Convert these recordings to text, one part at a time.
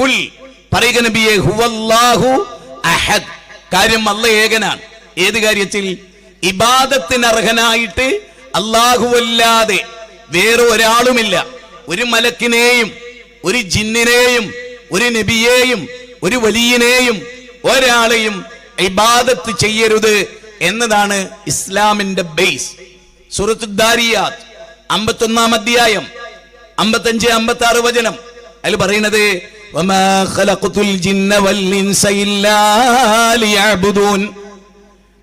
കുൽ. പറയുക നബിയെ ഹുവല്ലാഹു അഹദ്. കാര്യം അല്ല ഏകനാണ്. ഏത് കാര്യത്തിൽ? ഇബാദത്തിന് അർഹനായിട്ട് അല്ലാഹുവല്ലാതെ വേറെ ഒരാളുമില്ല. ഒരു മലക്കിനെയും ഒരു ജിന്നിനെയും ഒരു നബിയെയും ഒരു വലിയനെയും ഒരാളെയും ഇബാദത്ത് ചെയ്യരുത് എന്നതാണ് ഇസ്ലാമിന്റെ ബേസ്. സുഹൃത്തുദാരിയാത്ത് അമ്പത്തൊന്നാം അധ്യായം അമ്പത്തഞ്ച് അമ്പത്തി ആറ് വചനം. അതിൽ പറയുന്നത് "വമാ ഖലഖതുൽ ജിന്ന വൽ ഇൻസ ഇല്ലാ ലിയഅ്ബുദൂൻ."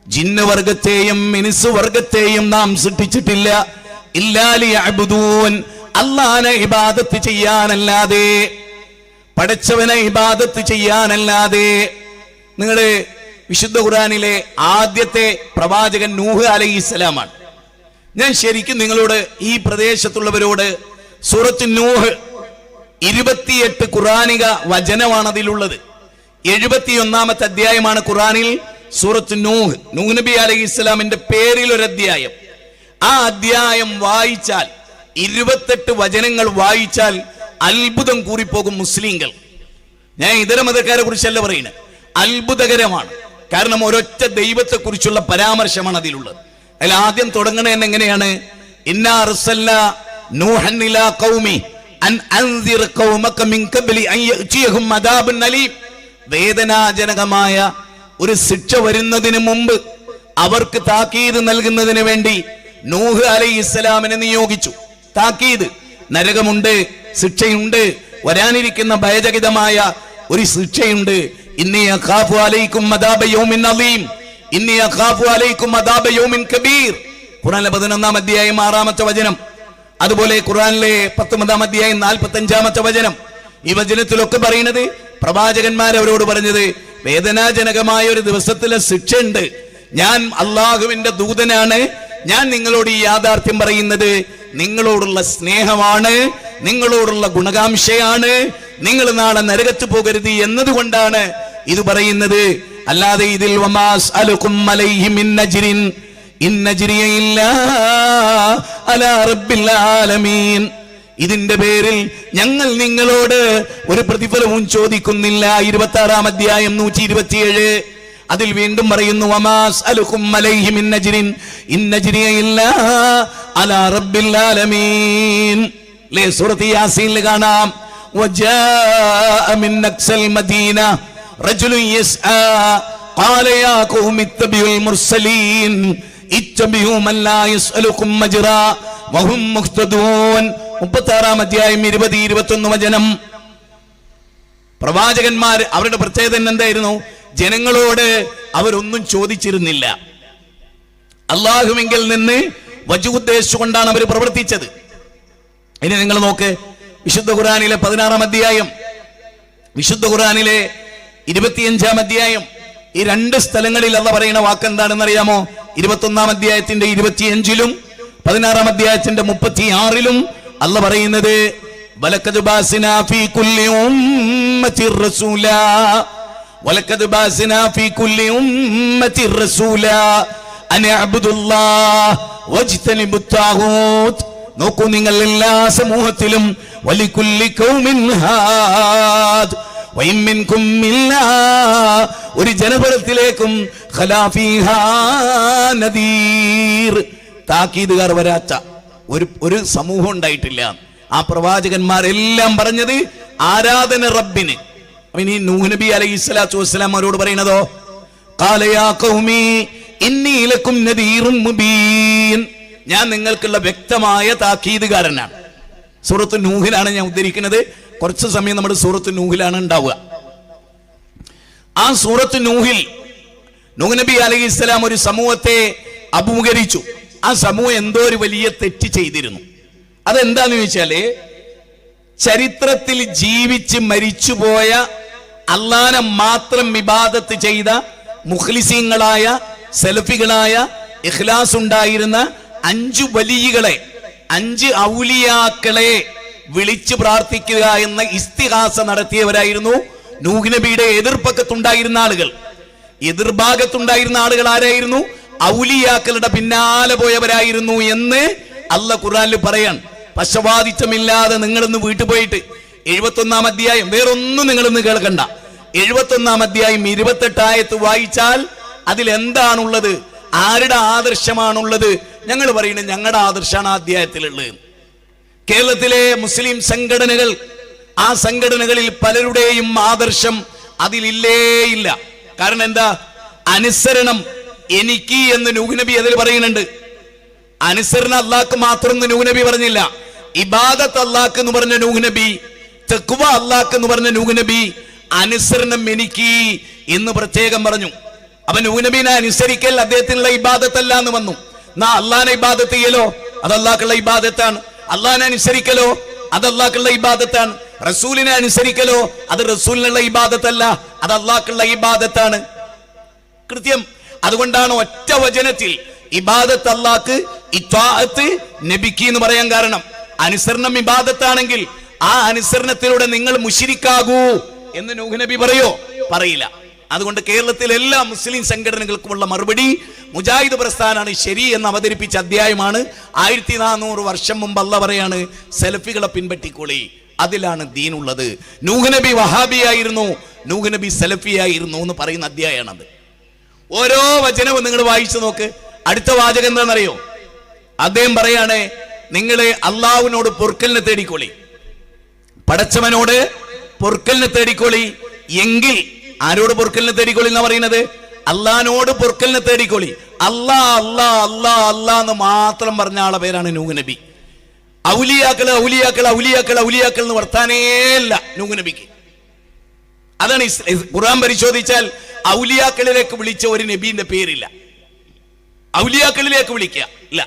ജിന്ന് വർഗത്തെയും മിനിസ് വർഗത്തെയും നാം സൃഷ്ടിച്ചിട്ടില്ല. ഇല്ലാലി അബുദൂൻ അള്ളാനെ ഇബാദത്ത് ചെയ്യാനല്ലാതെ പടച്ചവനെ ഇബാദത്ത് ചെയ്യാനല്ലാതെ. നിങ്ങൾ വിശുദ്ധ ഖുറാനിലെ ആദ്യത്തെ പ്രവാചകൻ നൂഹ് അലൈഹി ഇസ്ലാമാണ് ഞാൻ ശരിക്കും നിങ്ങളോട് ഈ പ്രദേശത്തുള്ളവരോട് സൂറത്ത് നൂഹ് ഇരുപത്തിയെട്ട് ഖുറാനിക വചനമാണ് അതിലുള്ളത്. എഴുപത്തിയൊന്നാമത്തെ അധ്യായമാണ് ഖുറാനിൽ സൂറത്ത് നൂഹ്. നൂഹ് നബി അലൈഹി ഇസ്ലാമിന്റെ പേരിൽ ഒരു അധ്യായം ആ അധ്യായം വായിച്ചാൽ ഇരുപത്തെട്ട് വചനങ്ങൾ വായിച്ചാൽ അത്ഭുതം കൂറിപ്പോകും മുസ്ലിങ്ങൾ. ഞാൻ ഇതര മതക്കാരെ കുറിച്ചല്ല പറയുന്നത് അത്ഭുതകരമാണ്. കാരണം ഒരൊറ്റ ദൈവത്തെ കുറിച്ചുള്ള പരാമർശമാണ് അതിലുള്ളത്. അതിൽ ആദ്യം തുടങ്ങണെന്ന് എങ്ങനെയാണ്? ഇന്നാ അർസൽന നൂഹന്നില ഇലാ അലീം. വേദനാജനകമായ ഒരു ശിക്ഷ വരുന്നതിന് മുമ്പ് അവർക്ക് താക്കീത് നൽകുന്നതിന് വേണ്ടി നൂഹ് അലൈഹി ഇസ്ലാമിനെ നിയോഗിച്ചു. താക്കീത്. നരകമുണ്ട് ശിക്ഷയുണ്ട് വരാനിരിക്കുന്ന ഭയചകിതമായ ഒരു ശിക്ഷയുണ്ട്. അലീം. പതിനൊന്നാം അധ്യായം ആറാമത്തെ വചനം. അതുപോലെ ഖുർആനിലെ പത്തൊമ്പതാം അധ്യായം നാൽപ്പത്തി അഞ്ചാമത്തെ വചനം. ഈ വചനത്തിലൊക്കെ പറയുന്നത് പ്രവാചകന്മാർ അവരോട് പറഞ്ഞത് വേദനാജനകമായ ഒരു ദിവസത്തിലെ ശിക്ഷ ഉണ്ട് ഞാൻ അള്ളാഹുവിന്റെ ദൂതനാണ്. ഞാൻ നിങ്ങളോട് ഈ യാഥാർത്ഥ്യം പറയുന്നത് നിങ്ങളോടുള്ള സ്നേഹമാണ് നിങ്ങളോടുള്ള ഗുണകാംക്ഷയാണ് നിങ്ങൾ നാളെ നരകത്ത് പോകരുത് എന്നതുകൊണ്ടാണ് ഇത് പറയുന്നത്. അല്ലാതെ ഇതിൽ വമാസ് അലുക്കും അലൈഹി മിൻ അജ്രിൻ ഇൻ അജ്രിയ ഇല്ലാ അലാ റബ്ബിൽ ആലമീൻ ഇതിന്റെ പേരിൽ ഞങ്ങൾ നിങ്ങളോട് ഒരു പ്രതിഫലവും ചോദിക്കുന്നില്ല ഇരുപത്തി ആറാം അധ്യായം നൂറ്റി ഇരുപത്തിയേഴ് അതിൽ വീണ്ടും പറയുന്നു വമാസ് അലുക്കും അലൈഹി മിൻ അജ്രിൻ ഇൻ അജ്രിയ ഇല്ലാ അലാ റബ്ബിൽ ആലമീൻ ലേ സൂറത്ത് യാസീനിൽ കാണാം وجاء من أقصى المدينة رجل يسعى قال يا قوم اتبعوا المرسلين മുപ്പത്താറാം അധ്യായം ഇരുപത് ഇരുപത്തൊന്ന് വചനം. പ്രവാചകന്മാർ അവരുടെ പ്രത്യേകത എന്തായിരുന്നു ജനങ്ങളോട് അവരൊന്നും ചോദിച്ചിരുന്നില്ല. അള്ളാഹുമെങ്കിൽ നിന്ന് വജു ഉദ്ദേശിച്ചുകൊണ്ടാണ് അവർ പ്രവർത്തിച്ചത്. ഇനി നിങ്ങൾ നോക്ക്. വിശുദ്ധ ഖുറാനിലെ പതിനാറാം അധ്യായം. വിശുദ്ധ ഖുറാനിലെ ഇരുപത്തിയഞ്ചാം അധ്യായം. ഈ രണ്ട് സ്ഥലങ്ങളിൽ അല്ല പറയുന്ന വാക്ക് എന്താണെന്ന് അറിയാമോ ഇരുപത്തൊന്നാം അധ്യായത്തിന്റെ ഇരുപത്തിയഞ്ചിലും പതിനാറാം അധ്യായത്തിന്റെ മുപ്പത്തി ആറിലും അല്ല പറയുന്നത് നോക്കൂ നിങ്ങൾ എല്ലാ സമൂഹത്തിലും വലിക്കുല്ലി കൗമിൻ ഹാദ്. ഒരു ജനപദത്തിലേക്കും താക്കീതുകാർ വരാച്ച ഒരു ഒരു സമൂഹം ഉണ്ടായിട്ടില്ല. ആ പ്രവാചകന്മാരെല്ലാം പറഞ്ഞത് ആരാധന റബ്ബിന്. ഇനി നൂഹ് നബി അലൈഹി സ്വലാത്തു വസ്സലാം അവരോട് മുബീൻ. ഞാൻ നിങ്ങൾക്കുള്ള വ്യക്തമായ താക്കീതുകാരനാണ്. സുഹൃത്ത് നൂഹിലാണ് ഞാൻ ഉദ്ധരിക്കുന്നത്. കുറച്ച് സമയം നമ്മുടെ സൂറത്ത് നൂഹിലാണ് ഉണ്ടാവുക. ആ സൂറത്ത് നൂഹിൽ നൂഹ് നബി അലൈഹി ഇസ്ലാം ഒരു സമൂഹത്തെ അഭിമുഖീകരിച്ചു. ആ സമൂഹം എന്തോ ഒരു വലിയ തെറ്റ് ചെയ്തിരുന്നു. അതെന്താന്ന് ചോദിച്ചാൽ ചരിത്രത്തിൽ ജീവിച്ച് മരിച്ചുപോയ അള്ളാനെ മാത്രം വിവാദത്ത് ചെയ്ത മുഖ്ലിസീങ്ങളായ സെൽഫികളായ ഇഖ്ലാസ് ഉണ്ടായിരുന്ന അഞ്ചു വലിയകളെ അഞ്ച് ഔലിയാക്കളെ വിളിച്ചു പ്രാർത്ഥിക്കുക എന്ന ഇസ്തിഹാസ നടത്തിയവരായിരുന്നു നൂഹ് നബിയുടെ എതിർപ്പക്കത്തുണ്ടായിരുന്ന ആളുകൾ. എതിർഭാഗത്തുണ്ടായിരുന്ന ആളുകൾ ആരായിരുന്നു? ഔലിയാക്കളുടെ പിന്നാലെ പോയവരായിരുന്നു എന്ന് അല്ല ഖുറാനിൽ പറയാൻ പശവാദിത്തമില്ലാതെ നിങ്ങളിന്ന് വീട്ടിൽ പോയിട്ട് എഴുപത്തൊന്നാം അധ്യായം വേറൊന്നും നിങ്ങളിന്ന് കേൾക്കണ്ട. എഴുപത്തൊന്നാം അധ്യായം ഇരുപത്തെട്ടായത്ത് വായിച്ചാൽ അതിൽ എന്താണുള്ളത്? ആരുടെ ആദർശമാണുള്ളത്? ഞങ്ങൾ പറയുന്നത് ഞങ്ങളുടെ ആദർശമാണ് അധ്യായത്തിലുള്ളത്. കേരളത്തിലെ മുസ്ലിം സംഘടനകൾ ആ സംഘടനകളിൽ പലരുടെയും ആദർശം അതിലില്ലേ ഇല്ല കാരണം എന്താ? അനുസരണം എനിക്ക് എന്ന് നൂഹ്നബി അതിൽ പറയുന്നുണ്ട്. അനുസരണ അള്ളാക്ക് മാത്രം എന്ന് നൂഹ്നബി പറഞ്ഞില്ല. ഇബാദത്ത് അള്ളാക്ക് എന്ന് പറഞ്ഞ നൂഹ്നബി തെക്കുവ അള്ളാക്ക് എന്ന് പറഞ്ഞ നൂഹ്നബി അനുസരണം എനിക്ക് എന്ന് പ്രത്യേകം പറഞ്ഞു. അപ്പൊ നൂഹ്നബിനെ അനുസരിക്കൽ അദ്ദേഹത്തിനുള്ള ഇബാദത്തല്ല എന്ന് വന്നു. നാ അള്ളാഹിനെ ഇബാദത്ത് ചെയ്യലോ? അത് അള്ളാഹ്ക്കുള്ള ഇബാദത്താണ്. അള്ളാഹിനെ അനുസരിക്കലോ? അത് അള്ളാഹ്ക്കുള്ള ഇബാദത്താണ്. റസൂലിനെ അനുസരിക്കലോ? അത് റസൂലിനുള്ള ഇബാദത്തല്ല. അത് അള്ളാഹ്ക്കുള്ള ഇബാദത്താണ്. കൃത്യം. അതുകൊണ്ടാണ് ഒറ്റ വചനത്തിൽ ഇബാദത്ത് അള്ളാക്ക് ഇത്വാഅത്ത് നബിക്കി എന്ന് പറയാൻ കാരണം. അനുസരണം ഇബാദത്താണെങ്കിൽ ആ അനുസരണത്തിലൂടെ നിങ്ങൾ മുഷിരിക്കാകൂ എന്ന് നൂഹ് നബി പറയോ? പറയില്ല. അതുകൊണ്ട് കേരളത്തിലെ എല്ലാ മുസ്ലിം സംഘടനകൾക്കുമുള്ള മറുപടി മുജാഹിദ് പ്രസ്ഥാനാണ് ശരി എന്ന് അവതരിപ്പിച്ച അധ്യായമാണ്. ആയിരത്തി നാനൂറ് വർഷം മുമ്പ് അല്ല പറയാണ് സെൽഫികളെ പിൻപറ്റിക്കൊളി. അതിലാണ് ദീനുള്ളത്. നൂഹ് നബി വഹാബിയായിരുന്നു നൂഹ്നബി സെലഫിയായിരുന്നു എന്ന് പറയുന്ന അധ്യായമാണത്. ഓരോ വചനവും നിങ്ങൾ വായിച്ചു നോക്ക്. അടുത്ത വാചകം എന്താണെന്നറിയോ? അദ്ദേഹം പറയാണ് നിങ്ങളെ അള്ളാഹുവിനോട് പൊറുക്കലിനെ തേടിക്കൊളി. പടച്ചവനോട് പൊറുക്കലിനെ തേടിക്കൊളി. എങ്കിൽ ആരോട് പൊറുക്കലിനെ തേടിക്കൊള്ളി എന്നാ പറയുന്നത്? അള്ളഹാനോട് പൊറുക്കലിനെ തേടിക്കൊള്ളി അല്ലാ അല്ലാ അല്ലാ അല്ലാ എന്ന് മാത്രം പറഞ്ഞ ആളെ പേരാണ് നൂഹ് നബി. ഔലിയാക്കൾ ഔലിയാക്കൾ ഔലിയാക്കൾ ഔലിയാക്കൾ എന്ന് വർത്താനേയല്ല നൂഹ് നബിക്ക്. അതാണ് ഖുർആൻ പരിശോധിച്ചാൽ ഔലിയാക്കളിലേക്ക് വിളിച്ച ഒരു നബീന്റെ പേരില്ല. ഔലിയാക്കളിലേക്ക് വിളിക്കുക ഇല്ല.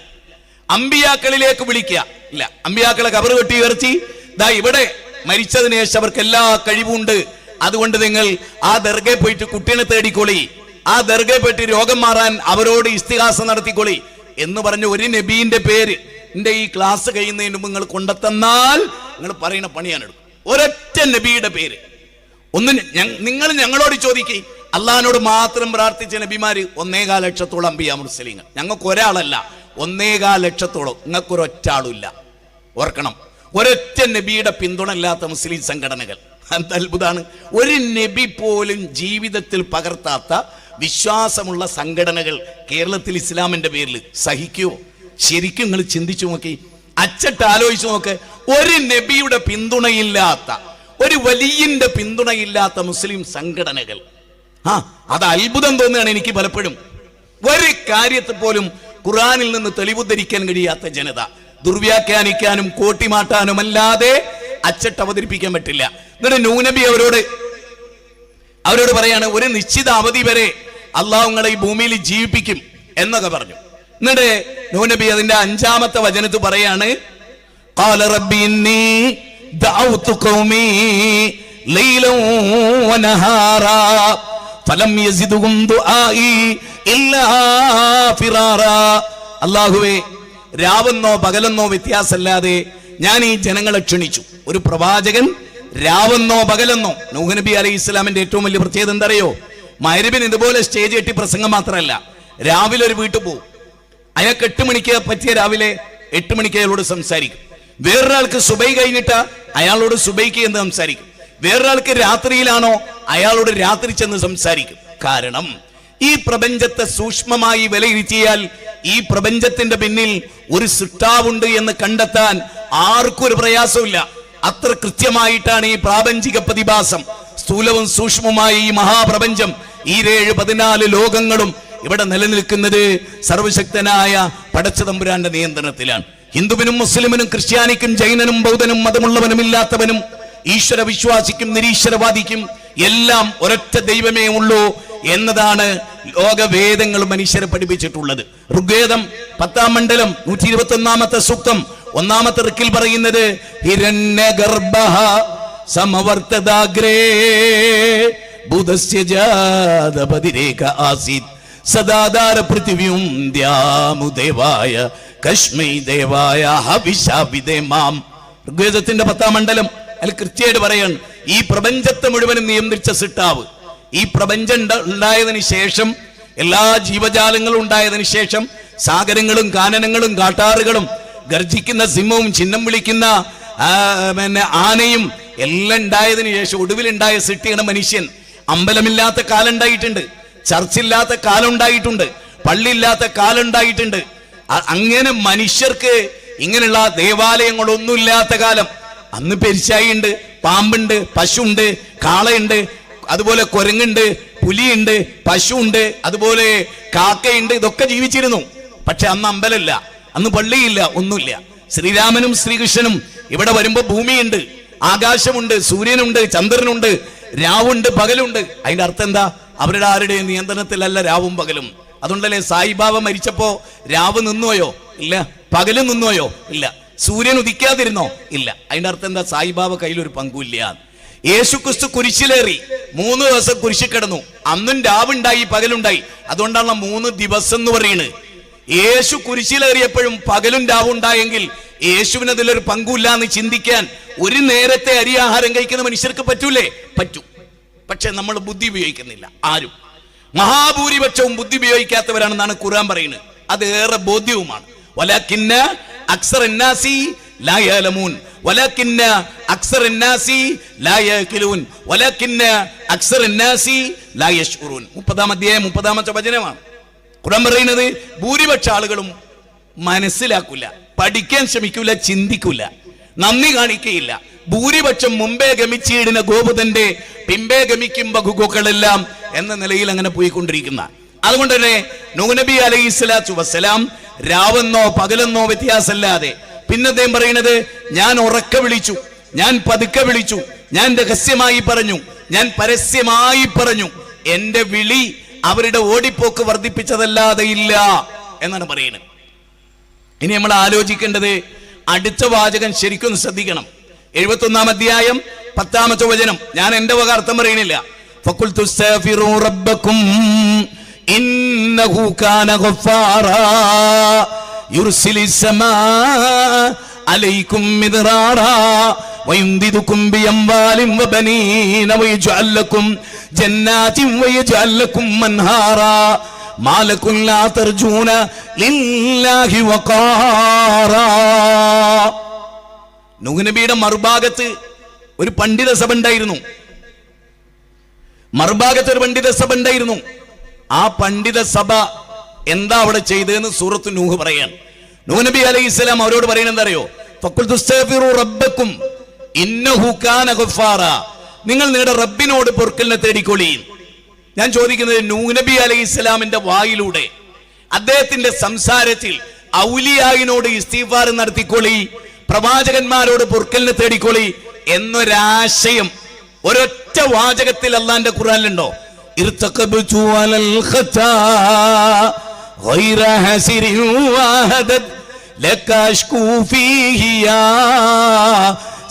അമ്പിയാക്കളിലേക്ക് വിളിക്കുക ഇല്ല. അമ്പിയാക്കളെ കബറ് കെട്ടി ഉയർത്തി ദാ ഇവിടെ മരിച്ചതിന് ശേഷം അവർക്ക് എല്ലാ കഴിവുണ്ട് അതുകൊണ്ട് നിങ്ങൾ ആ ദർഗെ പോയിട്ട് കുട്ടീനെ തേടിക്കൊളി. ആ ദർഗെ പോയിട്ട് രോഗം മാറാൻ അവരോട് ഇസ്തിഹാസം നടത്തിക്കൊളി. എന്ന് പറഞ്ഞ ഒരു നബീന്റെ പേര് എന്റെ ഈ ക്ലാസ് കഴിയുന്നതിന് മുമ്പ് നിങ്ങൾ കൊണ്ടെത്തന്നാൽ നിങ്ങൾ പറയുന്ന പണിയാണ് എടുക്കും. ഒരൊറ്റ നബിയുടെ പേര്. ഒന്ന് നിങ്ങൾ ഞങ്ങളോട് ചോദിക്കേ. അള്ളഹാനോട് മാത്രം പ്രാർത്ഥിച്ച നബിമാര് ഒന്നേകാൽ ലക്ഷത്തോളം അമ്പിയ മുസ്ലിങ്ങൾ ഞങ്ങൾക്ക് ഒരാളല്ല ഒന്നേകാൽ ലക്ഷത്തോളം. നിങ്ങൾക്ക് ഒരൊറ്റ ആളുമില്ല ഓർക്കണം ഒരൊറ്റ നബിയുടെ പിന്തുണ ഇല്ലാത്ത മുസ്ലിം സംഘടനകൾ. എന്ത് അത്ഭുതമാണ് ഒരു നബി പോലും ജീവിതത്തിൽ പകർത്താത്ത വിശ്വാസമുള്ള സംഘടനകൾ കേരളത്തിൽ ഇസ്ലാമിന്റെ പേരിൽ സഹിക്കുമോ ശരിക്കും നിങ്ങൾ ചിന്തിച്ചു നോക്കി. അച്ചട്ട് ആലോചിച്ചു നോക്ക്. ഒരു നബിയുടെ പിന്തുണയില്ലാത്ത ഒരു വലിയന്റെ പിന്തുണയില്ലാത്ത മുസ്ലിം സംഘടനകൾ. ആ അത് അത്ഭുതം തോന്നുകയാണ് എനിക്ക് പലപ്പോഴും ഒരു കാര്യത്തിൽ പോലും ഖുറാനിൽ നിന്ന് തെളിവുദ്ധരിക്കാൻ കഴിയാത്ത ജനത. ദുർവ്യാഖ്യാനിക്കാനും കോട്ടിമാട്ടാനും അല്ലാതെ അച്ചട്ട് അവതരിപ്പിക്കാൻ പറ്റില്ല. എന്നിട്ട് നൂനബി അവരോട് അവരോട് പറയാണ് ഒരു നിശ്ചിത അവധി വരെ അള്ളാഹുങ്ങളെ ഈ ഭൂമിയിൽ ജീവിപ്പിക്കും എന്നൊക്കെ പറഞ്ഞു. എന്നിട്ട് നൂനബി അതിന്റെ അഞ്ചാമത്തെ വചനത്ത് പറയാണ് അള്ളാഹുവേ രാവെന്നോ പകലെന്നോ വ്യത്യാസമല്ലാതെ ഞാൻ ഈ ജനങ്ങളെ ക്ഷണിച്ചു. ഒരു പ്രവാചകൻ രാവെന്നോ പകലെന്നോ. നൂഹ് നബി അലൈഹി ഇസ്ലാമിന്റെ ഏറ്റവും വലിയ പ്രത്യേകത എന്തറിയോ? മൈരബിൻ ഇതുപോലെ സ്റ്റേജ് കെട്ടി പ്രസംഗം മാത്രമല്ല. രാവിലെ ഒരു വീട്ടിൽ പോകും അയാൾക്ക് എട്ട് മണിക്ക് പറ്റിയ രാവിലെ എട്ട് മണിക്ക് അയാളോട് സംസാരിക്കും. വേറൊരാൾക്ക് സുബൈ കഴിഞ്ഞിട്ട് അയാളോട് സുബൈക്ക് എന്ന് സംസാരിക്കും. വേറൊരാൾക്ക് രാത്രിയിലാണോ അയാളോട് രാത്രി ചെന്ന് സംസാരിക്കും. കാരണം ഈ പ്രപഞ്ചത്തെ സൂക്ഷ്മമായി വിലയിരുത്തിയാൽ ഈ പ്രപഞ്ചത്തിന്റെ പിന്നിൽ ഒരു സൃഷ്ടാവുണ്ട് എന്ന് കണ്ടെത്താൻ ആർക്കും ഒരു പ്രയാസമില്ല അത്ര കൃത്യമായിട്ടാണ് ഈ പ്രാപഞ്ചിക പ്രതിഭാസം. സ്ഥൂലവും സൂക്ഷ്മവുമായ ഈ മഹാപ്രപഞ്ചം ഈ ഏഴ് പതിനാല് ലോകങ്ങളും ഇവിടെ നിലനിൽക്കുന്നത് സർവശക്തനായ പടച്ചതമ്പുരാന്റെ നിയന്ത്രണത്തിലാണ്. ഹിന്ദുവിനും മുസ്ലിമിനും ക്രിസ്ത്യാനിക്കും ജൈനനും ബൗദ്ധനും മതമുള്ളവനും ഇല്ലാത്തവനും ഈശ്വര വിശ്വാസിക്കും നിരീശ്വരവാദിക്കും എല്ലാം ഒരൊറ്റ ദൈവമേ ഉള്ളൂ എന്നതാണ് ലോകവേദങ്ങൾ മനുഷ്യരെ പഠിപ്പിച്ചിട്ടുള്ളത്. ഋഗ്വേദം പത്താം മണ്ഡലം നൂറ്റി ഇരുപത്തി ഒന്നാമത്തെ സൂക്തം ഒന്നാമത്തെ റിക്കിൽ പറയുന്നത് ഹിരണ്യഗർഭ സമവർത്തദാഗ്രേ ബുധസ്യ ജാതപതിരേഖ ആസീത്. സദാധാര പൃഥിവ്യും ദ്യാമുദേവായ ദേവായ ഹവിഷാവിദേ മാം. ഋഗ്വേദത്തിന്റെ പത്താം മണ്ഡലം അതിൽ കൃത്യമായിട്ട് പറയാണ് ഈ പ്രപഞ്ചത്തെ മുഴുവനും നിയന്ത്രിച്ച സിട്ടാവ് ഈ പ്രപഞ്ചം ഉണ്ടായതിനു ശേഷം എല്ലാ ജീവജാലങ്ങളും ഉണ്ടായതിനു ശേഷം സാഗരങ്ങളും കാനനങ്ങളും കാട്ടാറുകളും ഗർജിക്കുന്ന സിംഹവും ചിഹ്നം വിളിക്കുന്ന പിന്നെ ആനയും എല്ലാം ഉണ്ടായതിനു ശേഷം ഒടുവിലുണ്ടായ സിട്ടിയാണ് മനുഷ്യൻ. അമ്പലമില്ലാത്ത കാലം ഉണ്ടായിട്ടുണ്ട് ചർച്ചില്ലാത്ത കാലം ഉണ്ടായിട്ടുണ്ട് പള്ളിയില്ലാത്ത കാലം ഉണ്ടായിട്ടുണ്ട് അങ്ങനെ മനുഷ്യർക്ക് ഇങ്ങനെയുള്ള ദേവാലയങ്ങളൊന്നുമില്ലാത്ത കാലം. അന്ന് പെരിച്ചായി ഉണ്ട് പാമ്പുണ്ട് പശുണ്ട് കാളയുണ്ട് അതുപോലെ കുരങ്ങുണ്ട് പുലിയുണ്ട് പശുണ്ട് അതുപോലെ കാക്കയുണ്ട് ഇതൊക്കെ ജീവിച്ചിരുന്നു. പക്ഷെ അന്ന് അമ്പലമില്ല. അന്ന് പള്ളിയില്ല ഒന്നുമില്ല. ശ്രീരാമനും ശ്രീകൃഷ്ണനും ഇവിടെ വരുമ്പോ ഭൂമിയുണ്ട്. ആകാശമുണ്ട് സൂര്യനുണ്ട് ചന്ദ്രനുണ്ട് രാവുണ്ട് പകലുണ്ട്. അതിന്റെ അർത്ഥം എന്താ? അവരുടെ ആരുടെ നിയന്ത്രണത്തിലല്ല രാവും പകലും. അതുകൊണ്ടല്ലേ സായിബാബ മരിച്ചപ്പോ രാവ് നിന്നോയോ ഇല്ല. പകൽ നിന്നോയോ ഇല്ല. സൂര്യൻ ഉദിക്കാതിരുന്നോ? ഇല്ല. അതിന്റെ അർത്ഥം എന്താ? സായിബാബ കയ്യിലൊരു പങ്കുമില്ല. യേശു ക്രിസ്തു കുരിശിലേറി. മൂന്ന് ദിവസം കുരിശിൽ കിടന്നു അന്നും രാവുണ്ടായി പകലുണ്ടായി. അതുകൊണ്ടാണ് മൂന്ന് ദിവസം എന്ന് പറയുന്നത് യേശു കുരിശിലേറിയപ്പോഴും പകലും രാവും ഉണ്ടായെങ്കിൽ യേശുവിന് അതിലൊരു പങ്കുമില്ല എന്ന് ചിന്തിക്കാൻ ഒരു നേരത്തെ അരി ആഹാരം കഴിക്കുന്ന മനുഷ്യർക്ക് പറ്റൂലേ? പറ്റൂ. പക്ഷെ നമ്മൾ ബുദ്ധി ഉപയോഗിക്കുന്നില്ല. ആരും. മഹാഭൂരിപക്ഷവും ബുദ്ധി ഉപയോഗിക്കാത്തവരാണെന്നാണ് ഖുർആൻ പറയുന്നത്. അത് ഏറെ ബോധ്യവുമാണ്. മുപ്പതാം അധ്യായം മുപ്പതാമത്തെ വചനമാണ്. ഖുർആൻ പറയുന്നത് ഭൂരിപക്ഷ ആളുകളും മനസ്സിലാക്കൂല പഠിക്കാൻ ശ്രമിക്കൂല ചിന്തിക്കൂല നന്ദി കാണിക്കയില്ല. ഭൂരിപക്ഷം മുമ്പേ ഗമിച്ചിടുന്ന ഗോപുതന്റെ പിമ്പേ ഗമിക്കും ബഹുഗോക്കളെല്ലാം എന്ന നിലയിൽ അങ്ങനെ പോയിക്കൊണ്ടിരിക്കുന്ന. അതുകൊണ്ട് തന്നെ നൂനബി അലൈഹി സ്വലാത്തു വസ്സലാം രാവെന്നോ പകലെന്നോ വ്യത്യാസമല്ലാതെ പിന്നെ അദ്ദേഹം പറയുന്നത് ഞാൻ ഉറക്ക വിളിച്ചു ഞാൻ പതുക്കെ വിളിച്ചു ഞാൻ രഹസ്യമായി പറഞ്ഞു ഞാൻ പരസ്യമായി പറഞ്ഞു എന്റെ വിളി അവരുടെ ഓടിപ്പോക്ക് വർദ്ധിപ്പിച്ചതല്ലാതെ ഇല്ല എന്നാണ് പറയുന്നത്. ഇനി നമ്മൾ ആലോചിക്കേണ്ടത് അടുത്ത വാചകൻ ശരിക്കും ശ്രദ്ധിക്കണം. എഴുപത്തൊന്നാം അധ്യായം പത്താമത്തെ വചനം. ഞാൻ എന്റെ വക അർത്ഥം പറയുന്നില്ല ഫഖുൽതു സ്തഗ്ഫിറൂ റബ്ബക്കും ഇന്നഹു കാന ഗഫാറാ യുർസിലിസ് സമാ അലൈക്കും മിദ്റാറാ ويمددكم بأموال وبنين ويجعل لكم جنات ويجعل لكم منهارا ما لكم لا ترجون لله وقارا നബിയുടെ മറുഭാഗത്ത് ഒരു പണ്ഡിത സഭ ഉണ്ടായിരുന്നു മറുഭാഗത്ത് ഒരു പണ്ഡിത സഭ ഉണ്ടായിരുന്നു ആ പണ്ഡിത സഭ എന്താ അവിടെ ചെയ്തതെന്ന് സൂറത്ത് നൂഹ് പറയാൻ നൂഹ് നബി അലൈഹി ഇസ്ലാം അവരോട് പറയുന്നത് എന്താ അറിയോ ഫഖുൽ തുസ്തഗ്ഫിറൂ റബ്ബക്കും ഗഫാറ. നിങ്ങൾ നിങ്ങളുടെ റബ്ബിനോട് പൊറുക്കലിനെ തേടിക്കൊള്ളിയും ഞാൻ ചോദിക്കുന്നത് നൂനബി നബി അലൈഹി ഇസ്ലാമിന്റെ വായിലൂടെ. അദ്ദേഹത്തിന്റെ സംസാരത്തിൽ ഔലിയായിനോട് ഇസ്തീഫാർ നടത്തിക്കൊള്ളി പ്രവാചകന്മാരോട് പൊറുക്കലിനെ തേടിക്കൊള്ളി എന്നൊരാശയം. ഒരൊറ്റ വാചകത്തിൽ അള്ളാന്റെ ഖുറാനിലുണ്ടോ ഇർത്തഖബ്തു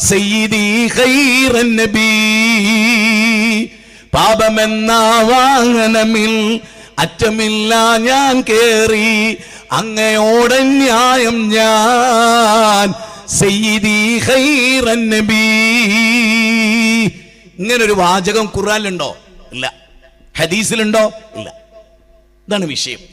സയ്യിദി ഖൈറ നബി. പാപമെന്ന വാഹനമിൽ അറ്റമില്ല ഞാൻ കേറി. അങ്ങയോട് ന്യായം ഞാൻ സയ്യിദി ഖൈറ നബി. ഇങ്ങനൊരു വാചകം ഖുറാനിലുണ്ടോ ഇല്ല. ഹദീസിലുണ്ടോ? ഇല്ല. ഇതാണ് വിഷയം.